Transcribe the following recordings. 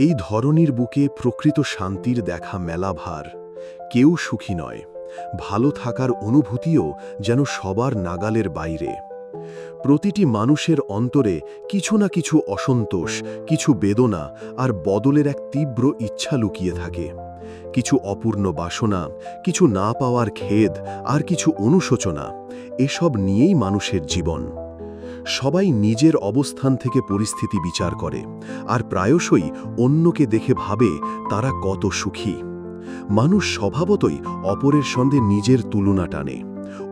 এই ধরনীর বুকে প্রকৃত শান্তির দেখা মেলাভার। কেউ সুখী নয়। ভালো থাকার অনুভূতিও যেন সবার নাগালের বাইরে। প্রতিটি মানুষের অন্তরে কিছু না কিছু অসন্তোষ, কিছু বেদনা আর বদলের এক তীব্র ইচ্ছা লুকিয়ে থাকে। কিছু অপূর্ণ বাসনা, কিছু না পাওয়ার খেদ আর কিছু অনুশোচনা, এসব নিয়েই মানুষের জীবন। সবাই নিজের অবস্থান থেকে পরিস্থিতি বিচার করে, আর প্রায়শই অন্যকে দেখে ভাবে তারা কত সুখী। মানুষ স্বভাবতই অপরের সঙ্গে নিজের তুলনা টানে,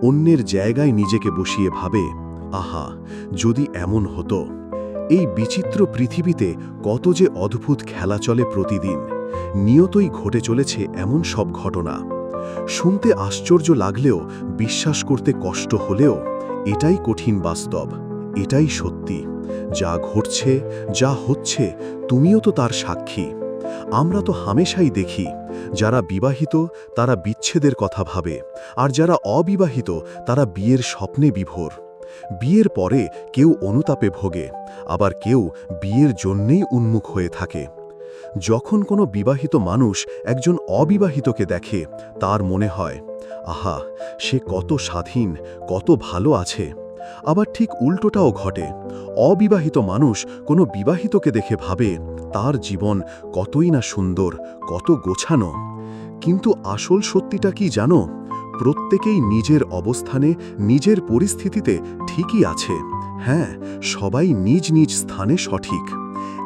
অন্যের জায়গায় নিজেকে বসিয়ে ভাবে, আহা, যদি এমন হতো। এই বিচিত্র পৃথিবীতে কত যে অদ্ভুত খেলা চলে প্রতিদিন, নিয়তই ঘটে চলেছে এমন সব ঘটনা। শুনতে আশ্চর্য লাগলেও, বিশ্বাস করতে কষ্ট হলেও, এটাই কঠিন বাস্তব। এটাই সত্যি। যা ঘটছে, যা হচ্ছে, তুমিও তো তার সাক্ষী। আমরা তো হামেশাই দেখি, যারা বিবাহিত, তারা বিচ্ছেদের কথা ভাবে, আর যারা অবিবাহিত, তারা বিয়ের স্বপ্নে বিভোর। বিয়ের পরে কেউ অনুতাপে ভোগে, আবার কেউ বিয়ের জন্যেই উন্মুখ হয়ে থাকে। যখন কোনো বিবাহিত মানুষ একজন অবিবাহিতকে দেখে, তার মনে হয়, আহা, সে কত স্বাধীন, কত ভালো আছে। আবার ঠিক উল্টোটাও ঘটে। অবিবাহিত মানুষ কোনো বিবাহিতকে দেখে ভাবে, তার জীবন কতই না সুন্দর, কত গোছানো। কিন্তু আসল সত্যিটা কি জানো? প্রত্যেকেই নিজের অবস্থানে, নিজের পরিস্থিতিতে ঠিকই আছে। হ্যাঁ সবাই নিজ নিজ স্থানে সঠিক।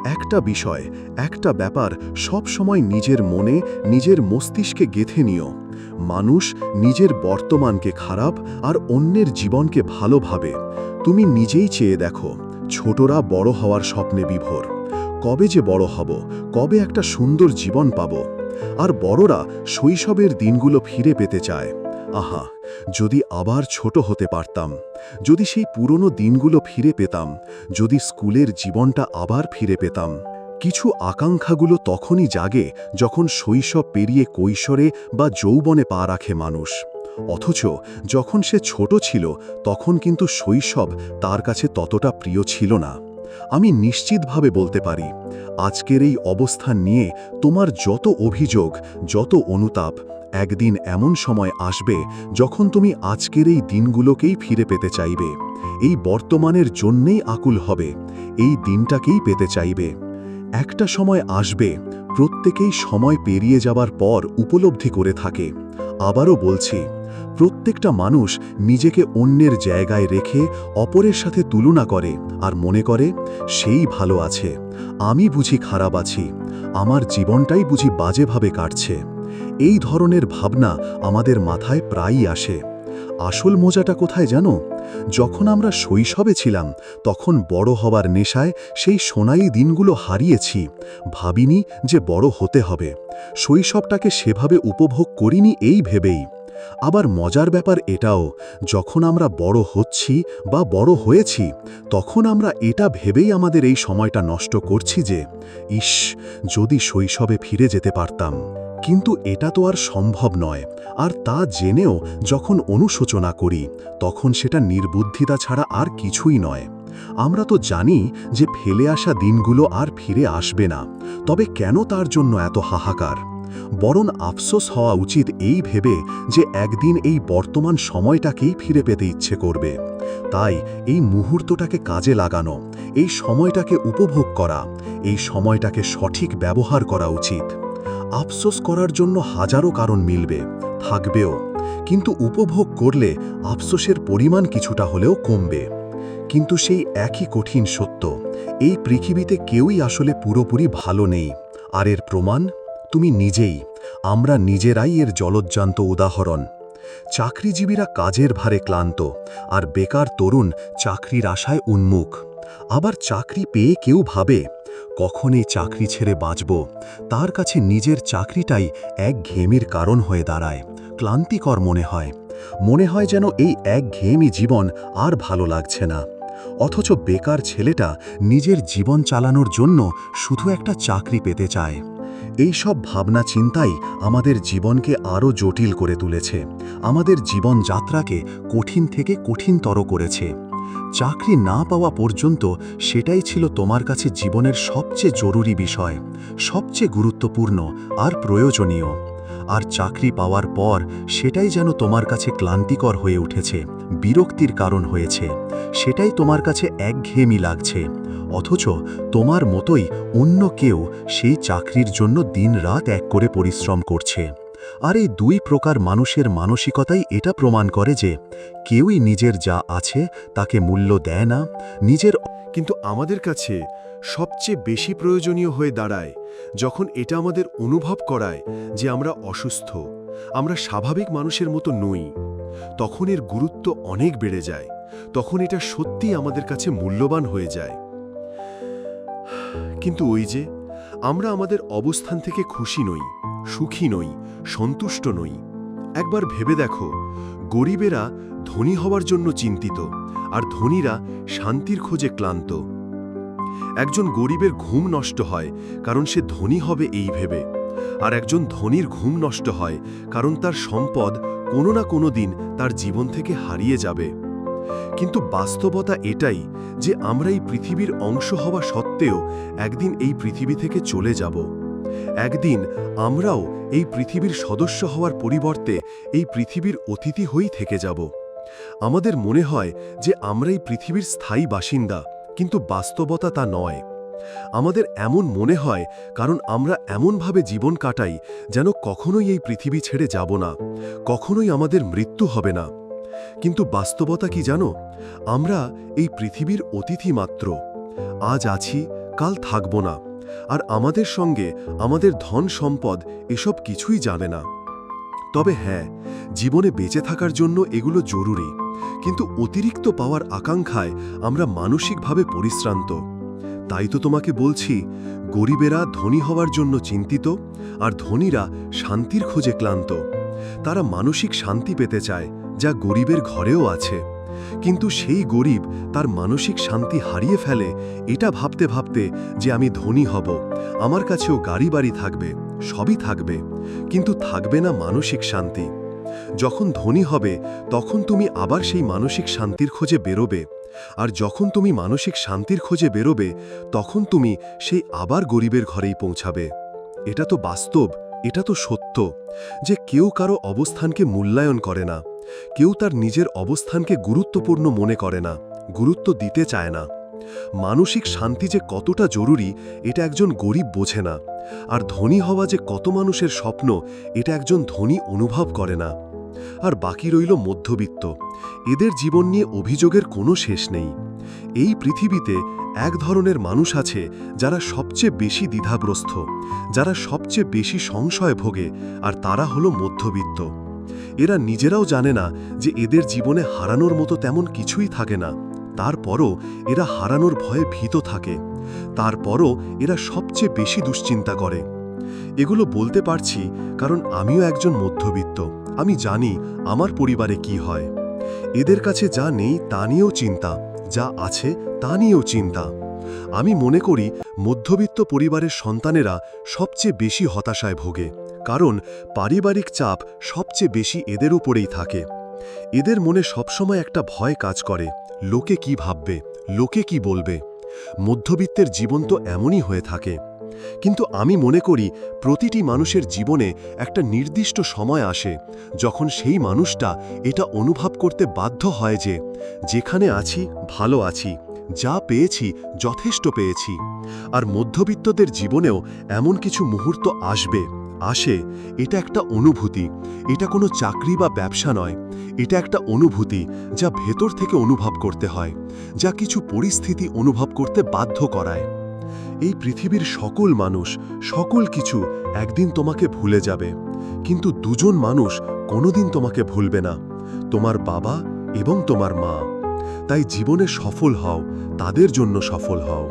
একটা বিষয়, একটা ব্যাপার সব সময় নিজের মনে, নিজের মস্তিষ্কে গেথে নিও। মানুষ নিজের বর্তমানকে খারাপ আর অন্যের জীবনকে ভালোভাবে তুমি নিজেই চেয়ে দেখো, ছোটরা বড় হওয়ার স্বপ্নে বিভোর। কবে যে বড় হব, কবে একটা সুন্দর জীবন পাব। আর বড়রা শৈশবের দিনগুলো ফিরে পেতে চায়। আহা, যদি আবার ছোট হতে পারতাম, যদি সেই পুরনো দিনগুলো ফিরে পেতাম, যদি স্কুলের জীবনটা আবার ফিরে পেতাম। কিছু আকাঙ্ক্ষাগুলো তখনই জাগে যখন শৈশব পেরিয়ে কৈশোরে বা যৌবনে পা রাখে মানুষ। অথচ যখন সে ছোট ছিল, তখন কিন্তু শৈশব তার কাছে ততটা প্রিয় ছিল না। আমি নিশ্চিতভাবে বলতে পারি, আজকের এই অবস্থান নিয়ে তোমার যত অভিযোগ, যত অনুতাপ একদিন এমন সময় আসবে যখন তুমি আজকের এই দিনগুলোকেই ফিরে পেতে চাইবে। এই বর্তমানের জন্যেই আকুল হবে, এই দিনটাকেই পেতে চাইবে। একটা সময় আসবে, প্রত্যেকেই সময় পেরিয়ে যাবার পর উপলব্ধি করে থাকে। আবারও বলছি, প্রত্যেকটা মানুষ নিজেকে অন্যের জায়গায় রেখে অপরের সাথে তুলনা করে আর মনে করে, সেই ভালো আছে, আমি বুঝি খারাপ আছি, আমার জীবনটাই বুঝি বাজেভাবে কাটছে। এই ধরনের ভাবনা আমাদের মাথায় প্রায়ই আসে। আসল মজাটা কোথায় জানো? যখন আমরা শৈশবে ছিলাম, তখন বড় হবার নেশায় সেই সোনালি দিনগুলো হারিয়েছি। ভাবিনি যে বড় হতে হবে। শৈশবটাকে সেভাবে উপভোগ করিনি এই ভেবেই। আবার মজার ব্যাপার এটাও, যখন আমরা বড় হচ্ছি বা বড় হয়েছি, তখন আমরা এটা ভেবেই আমাদের এই সময়টা নষ্ট করছি যে, ইস, যদি শৈশবে ফিরে যেতে পারতাম। কিন্তু এটা তো আর সম্ভব নয়। আর তা জেনেও যখন অনুশোচনা করি, তখন সেটা নির্বুদ্ধিতা ছাড়া আর কিছুই নয়। আমরা তো জানি যে ফেলে আসা দিনগুলো আর ফিরে আসবে না, তবে কেন তার জন্য এত হাহাকার? বরং আফসোস হওয়া উচিত এই ভেবে যে একদিন এই বর্তমান সময়টাকেই ফিরে পেতে ইচ্ছে করবে। তাই এই মুহূর্তটাকে কাজে লাগানো, এই সময়টাকে উপভোগ করা, এই সময়টাকে সঠিক ব্যবহার করা উচিত। আফসোস করার জন্য হাজারো কারণ মিলবে, থাকবেও। কিন্তু উপভোগ করলে আফসোসের পরিমাণ কিছুটা হলেও কমবে। কিন্তু সেই একই কঠিন সত্য, এই পৃথিবীতে কেউই আসলে পুরোপুরি ভালো নেই। আর এর প্রমাণ? তুমি নিজেই, আমরা নিজেরাই এর জলজ্জান্ত উদাহরণ। চাকরিজীবীরা কাজের ভারে ক্লান্ত, আর বেকার তরুণ চাকরির আশায় উন্মুখ। আবার চাকরি পেয়ে কেউ ভাবে কখন এই চাকরি ছেড়ে বাঁচব। তার কাছে নিজের চাকরিটাই এক ঘেমির কারণ হয়ে দাঁড়ায়, ক্লান্তিকর মনে হয়। মনে হয় যেন এই এক ঘেয়েমি জীবন আর ভালো লাগছে না। অথচ বেকার ছেলেটা নিজের জীবন চালানোর জন্য শুধু একটা চাকরি পেতে চায়। এই সব ভাবনা চিন্তাই আমাদের জীবনকে আরও জটিল করে তুলেছে। আমাদের জীবনযাত্রাকে কঠিন থেকে কঠিনতর করেছে। চাকরি না পাওয়া পর্যন্ত সেটাই ছিল তোমার কাছে জীবনের সবচেয়ে জরুরি বিষয়, সবচেয়ে গুরুত্বপূর্ণ আর প্রয়োজনীয়। আর চাকরি পাওয়ার পর সেটাই যেন তোমার কাছে ক্লান্তিকর হয়ে উঠেছে, বিরক্তির কারণ হয়েছে, সেটাই তোমার কাছে একঘেয়েমি লাগছে। অথচ তোমার মতোই অন্য কেউ সেই চাকরির জন্য দিনরাত এক করে পরিশ্রম করছে। আর এই দুই প্রকার মানুষের মানসিকতাই এটা প্রমাণ করে যে কেউই নিজের যা আছে তাকে মূল্য দেয় না, নিজের কিন্তু আমাদের কাছে সবচেয়ে বেশি প্রয়োজনীয় হয়ে দাঁড়ায় যখন এটা আমাদের অনুভব করায় যে আমরা অসুস্থ, আমরা স্বাভাবিক মানুষের মতো নই, তখন এর গুরুত্ব অনেক বেড়ে যায়, তখন এটা সত্যি আমাদের কাছে মূল্যবান হয়ে যায়। কিন্তু ওই যে আমরা আমাদের অবস্থান থেকে খুশি নই সুখী নই, সন্তুষ্ট নই। একবার ভেবে দেখো, গরিবেরা ধনী হওয়ার জন্য চিন্তিত, আর ধনীরা শান্তির খোঁজে ক্লান্ত। একজন গরিবের ঘুম নষ্ট হয়, কারণ সে ধনী হবে এই ভেবে। আর একজন ধনীর ঘুম নষ্ট হয়, কারণ তার সম্পদ কোনো না কোনো দিন তার জীবন থেকে হারিয়ে যাবে। কিন্তু বাস্তবতা এটাই যে আমরা এই পৃথিবীর অংশ হওয়া সত্ত্বেও একদিন এই পৃথিবী থেকে চলে যাব। একদিন আমরাও এই পৃথিবীর সদস্য হওয়ার পরিবর্তে এই পৃথিবীর অতিথি হয়েই থেকে যাব। আমাদের মনে হয় যে আমরা এই পৃথিবীর স্থায়ী বাসিন্দা, কিন্তু বাস্তবতা তা নয়। আমাদের এমন মনে হয় কারণ আমরা এমনভাবে জীবন কাটাই যেন কখনোই এই পৃথিবী ছেড়ে যাব না, কখনোই আমাদের মৃত্যু হবে না। কিন্তু বাস্তবতা কি জানো? আমরা এই পৃথিবীর অতিথি মাত্র। আজ আছি, কাল থাকব না। আর আমাদের সঙ্গে আমাদের ধন সম্পদ এসব কিছুই জানে না। তবে হ্যাঁ জীবনে বেঁচে থাকার জন্য এগুলো জরুরি, কিন্তু অতিরিক্ত পাওয়ার আকাঙ্ক্ষায় আমরা মানসিকভাবে পরিশ্রান্ত। তাই তো তোমাকে বলছি, গরিবেরা ধনী হওয়ার জন্য চিন্তিত আর ধনীরা শান্তির খোঁজে ক্লান্ত। তারা মানসিক শান্তি পেতে চায়, যা গরিবের ঘরেও আছে। কিন্তু সেই গরিব তার মানসিক শান্তি হারিয়ে ফেলে, এটা ভাবতে ভাবতে যে আমি ধনী হব, আমার কাছেও গাড়ি বাড়ি থাকবে, সবই থাকবে, কিন্তু থাকবে না মানসিক শান্তি। যখন ধনী হবে, তখন তুমি আবার সেই মানসিক শান্তির খোঁজে বেরোবে, আর যখন তুমি মানসিক শান্তির খোঁজে বেরোবে, তখন তুমি সেই আবার গরিবের ঘরেই পৌঁছাবে। এটা তো বাস্তব, এটা তো সত্য, যে কেউ কারও অবস্থানকে মূল্যায়ন করে না। কেউ তার নিজের অবস্থানকে গুরুত্বপূর্ণ মনে করে না, গুরুত্ব দিতে চায় না। মানসিক শান্তি যে কতটা জরুরি, এটা একজন গরিব বোঝে না। আর ধনী হওয়া যে কত মানুষের স্বপ্ন, এটা একজন ধনী অনুভব করে না। আর বাকি রইল মধ্যবিত্ত। এদের জীবন নিয়ে অভিযোগের কোনো শেষ নেই। এই পৃথিবীতে এক ধরনের মানুষ আছে, যারা সবচেয়ে বেশি দ্বিধাগ্রস্ত, যারা সবচেয়ে বেশি সংশয় ভোগে, আর তারা হলো মধ্যবিত্ত। এরা নিজেরাও জানে না যে এদের জীবনে হারানোর মতো তেমন কিছুই থাকে না। তারপরও এরা হারানোর ভয়ে ভীত থাকে। তারপরও এরা সবচেয়ে বেশি দুশ্চিন্তা করে। এগুলো বলতে পারছি কারণ আমিও একজন মধ্যবিত্ত। আমি জানি আমার পরিবারে কি হয়। এদের কাছে যা নেই তা নিয়েও চিন্তা, যা আছে তা নিয়েও চিন্তা। আমি মনে করি মধ্যবিত্ত পরিবারের সন্তানেরা সবচেয়ে বেশি হতাশায় ভোগে। কারণ পারিবারিক চাপ সবচেয়ে বেশি এদের উপরেই থাকে। এদের মনে সবসময় একটা ভয় কাজ করে, লোকে কি ভাববে, লোকে কি বলবে। মধ্যবিত্তের জীবন তো এমনই হয়ে থাকে। কিন্তু আমি মনে করি, প্রতিটি মানুষের জীবনে একটা নির্দিষ্ট সময় আসে, যখন সেই মানুষটা এটা অনুভব করতে বাধ্য হয় যে, যেখানে আছি, ভালো আছি, যা পেয়েছি, যথেষ্ট পেয়েছি। আর মধ্যবিত্তদের জীবনেও এমন কিছু মুহূর্ত আসবে আসে, এটা একটা অনুভূতি। এটা কোনো চাকরি বা ব্যবসা নয়। এটা একটা অনুভূতি যা ভেতর থেকে অনুভব করতে হয়, যা কিছু পরিস্থিতি অনুভব করতে বাধ্য করায়। এই পৃথিবীর সকল মানুষ, সকল কিছু একদিন তোমাকে ভুলে যাবে। কিন্তু দুজন মানুষ কোনোদিন তোমাকে ভুলবে না। তোমার বাবা এবং তোমার মা। তাই জীবনে সফল হও, তাদের জন্য সফল হও।